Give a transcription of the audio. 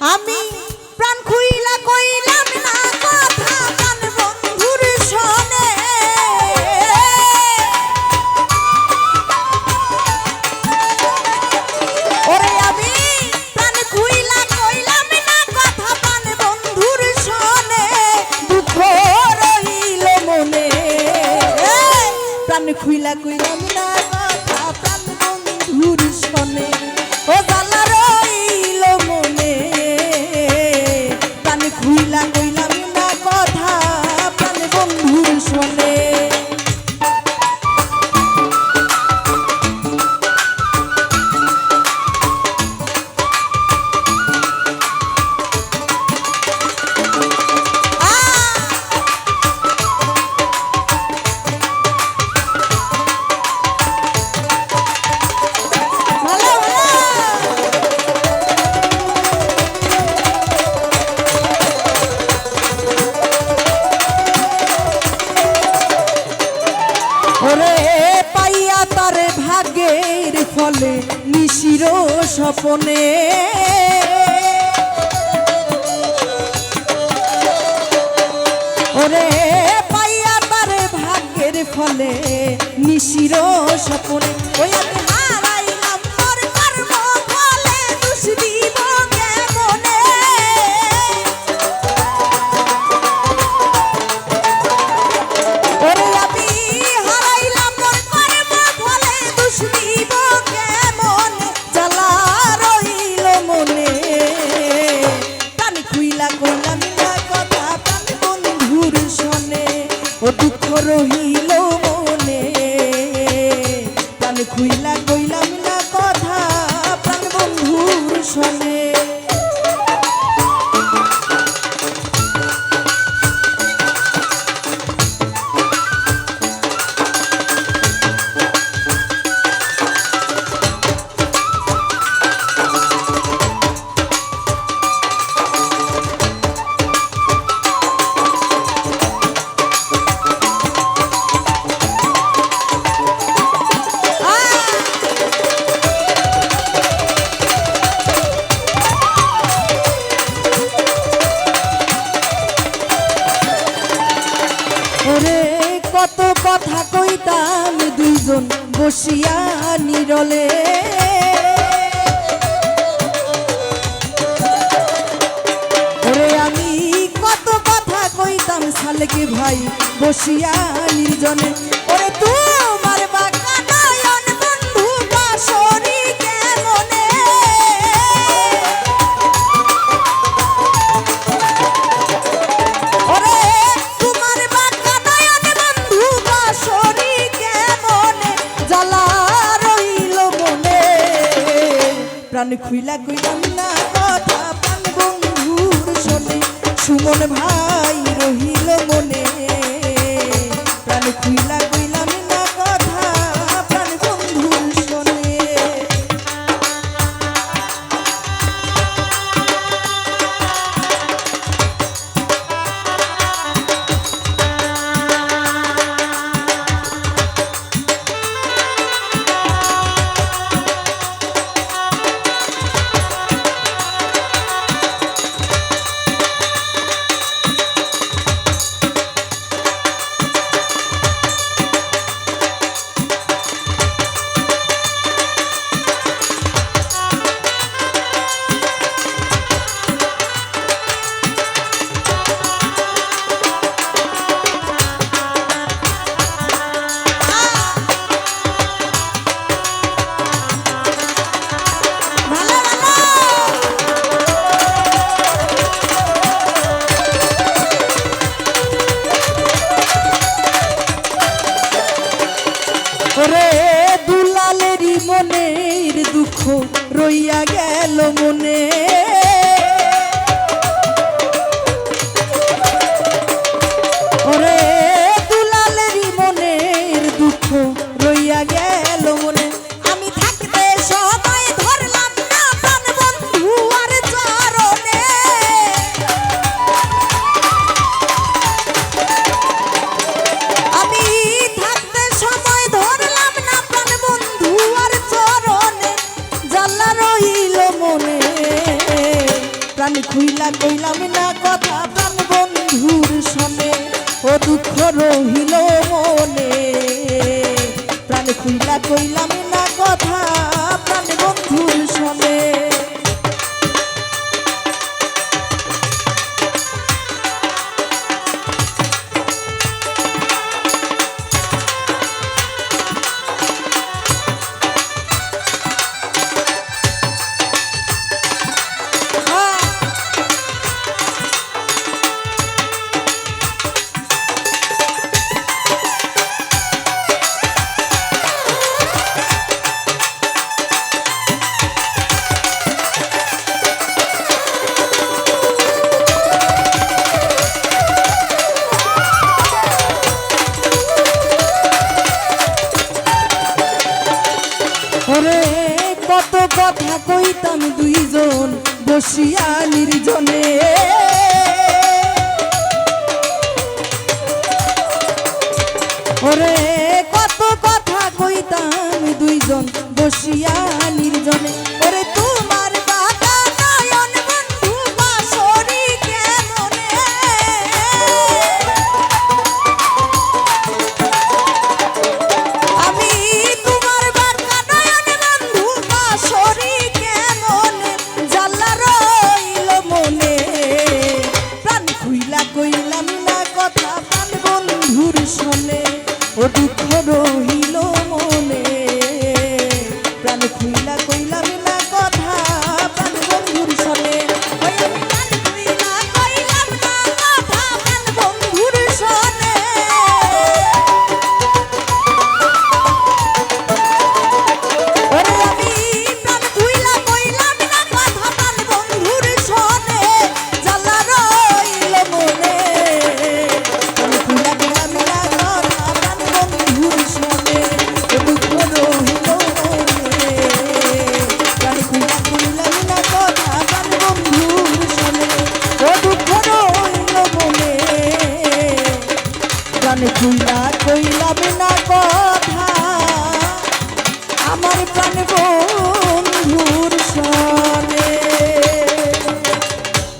阿咪 চলে নিশির স্বপনে। ওরে পাইয়া তার ভাগ্যের ফলে নিশিরো মনে। খুইলা কইলাম না কথা প্রাণ বন্ধুর সনে। কত কথা কইতাম দুইজন বসিয়া নিরলে। ওরে আমি কত কথা কইতাম সালকে ভাই বসিয়া নির্জনে। ওরে তুই প্রাণ খুইলা কইলাম না কথা পান বন্ধুর শোনে সুমন ভাই রইয়া গেল মনে। খুইলা কইলাম না কথা প্রাণ বন্ধুর সনে। ও দুঃখ রহিল মনে। প্রাণ খুইলা কইলাম না কথা প্রাণ বন্ধুর সনে। কত কথা কইতাম দুইজন বসিয়া নির্জনে। ওরে কত কথা কইতাম দুইজন বসিয়া নির্জনে। do do